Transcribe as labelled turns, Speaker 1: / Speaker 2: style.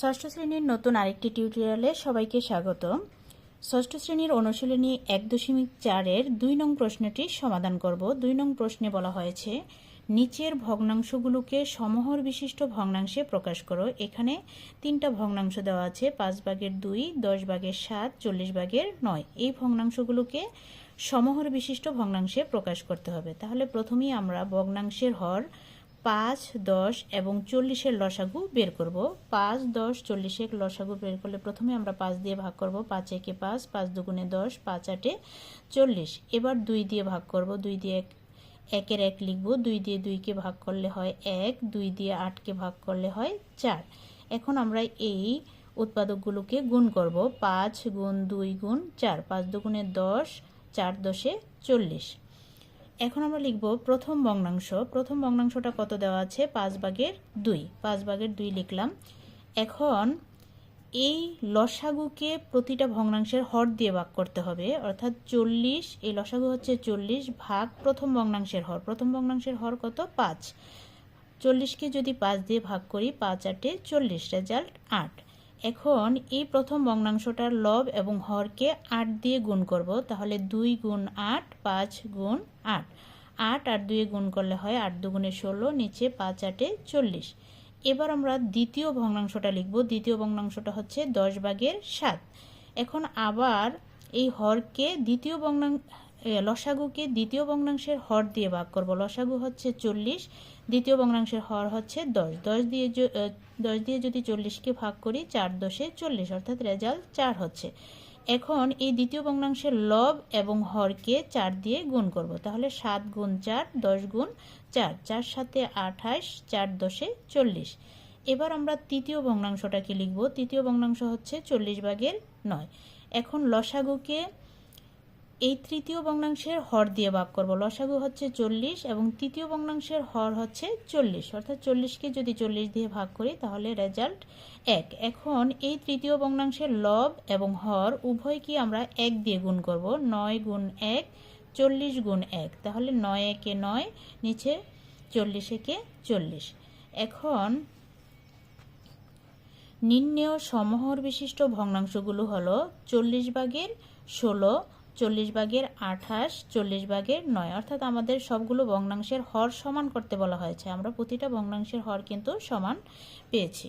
Speaker 1: ষষ্ঠ শ্রেণির নতুন আরেকটি টিউটোরিয়ালে সবাইকে স্বাগত। ষষ্ঠ শ্রেণির অনুশীলনী এক দশমিক চারের দুই নং প্রশ্নটি সমাধান করব। দুই নং প্রশ্নে বলা হয়েছে, নিচের ভগ্নাংশগুলোকে সমহর বিশিষ্ট ভগ্নাংশে প্রকাশ করো। এখানে তিনটা ভগ্নাংশ দেওয়া আছে, পাঁচ ভাগের দুই, দশ ভাগের সাত, চল্লিশ ভাগের নয়। এই ভগ্নাংশগুলোকে সমহর বিশিষ্ট ভগ্নাংশে প্রকাশ করতে হবে। তাহলে প্রথমেই আমরা ভগ্নাংশের হর পাঁচ, দশ এবং চল্লিশের লসাগু বের করব। পাঁচ, দশ, চল্লিশের লসাগু বের করলে প্রথমে আমরা পাঁচ দিয়ে ভাগ করব। পাঁচ একে পাঁচ পাঁচ দুগুণে দশ, পাঁচ আটে চল্লিশ। এবার দুই দিয়ে ভাগ করব। দুই দিয়ে এক, একের এক লিখব। দুই দিয়ে দুইকে ভাগ করলে হয় এক, দুই দিয়ে আটকে ভাগ করলে হয় চার। এখন আমরা এই উৎপাদকগুলোকে গুণ করব। পাঁচ গুণ দুই গুণ চার, পাঁচ দুগুণে দশ, চার দশে চল্লিশ। এখন আমরা লিখব প্রথম ভগ্নাংশ। প্রথম ভগ্নাংশটা কত দেওয়া আছে? পাঁচ ভাগের দুই। পাঁচ ভাগের দুই লিখলাম। এখন এই লসাগুকে প্রতিটা ভগ্নাংশের হর দিয়ে ভাগ করতে হবে। অর্থাৎ চল্লিশ, এই লসাগু হচ্ছে চল্লিশ ভাগ প্রথম ভগ্নাংশের হর। প্রথম ভগ্নাংশের হর কত? পাঁচ। চল্লিশকে যদি পাঁচ দিয়ে ভাগ করি, পাঁচ আটে চল্লিশ রেজাল্ট আট। এখন এই প্রথম ভগ্নাংশটার লব এবং হরকে আট দিয়ে গুণ করব, তাহলে দুই গুণ আট, পাঁচ গুণ আট। আট আর দুয়ে গুণ করলে হয় আট দুগুণে ষোলো, নিচে পাঁচ আটে চল্লিশ। এবার আমরা দ্বিতীয় ভগ্নাংশটা লিখব। দ্বিতীয় ভগ্নাংশটা হচ্ছে দশ ভাগের সাত। এখন আবার এই হরকে দ্বিতীয় ভগ্নাং লসাগুকে দ্বিতীয় ভগ্নাংশের হর দিয়ে ভাগ করব। লসাগু হচ্ছে চল্লিশ, দ্বিতীয় ভগ্নাংশের হর হচ্ছে দশ। দশ দিয়ে দশ দিয়ে যদি চল্লিশকে ভাগ করি, চার দশে চল্লিশ, অর্থাৎ রেজাল্ট চার হচ্ছে। এখন এই দ্বিতীয় ভগ্নাংশের লব এবং হরকে চার দিয়ে গুণ করব। তাহলে সাত গুণ চার, দশ গুণ চার চার সাথে আঠাশ, চার দশে চল্লিশ। এবার আমরা তৃতীয় ভগ্নাংশটাকে লিখব। তৃতীয় ভগ্নাংশ হচ্ছে চল্লিশ ভাগের নয়। এখন লসাগুকে এই তৃতীয় ভগ্নাংশের হর দিয়ে ভাগ করব। লসাগু হচ্ছে চল্লিশ এবং তৃতীয় ভগ্নাংশের হর হচ্ছে চল্লিশ। অর্থাৎ চল্লিশকে যদি চল্লিশ দিয়ে ভাগ করি, তাহলে রেজাল্ট এক। এখন এই তৃতীয় ভগ্নাংশের লব এবং হর উভয়কে আমরা এক দিয়ে গুণ করব। নয় গুণ এক, চল্লিশ গুণ এক। তাহলে নয় একে নয়, নিচে চল্লিশ একে চল্লিশ। এখন নির্ণেয় সমহর বিশিষ্ট ভগ্নাংশগুলো হলো চল্লিশ ভাগের ষোলো চল্লিশ ভাগের আঠাশ, চল্লিশ ভাগের নয়। অর্থাৎ আমাদের সবগুলো ভগ্নাংশের হর সমান করতে বলা হয়েছে। আমরা প্রতিটা ভগ্নাংশের হর কিন্তু সমান পেয়েছি।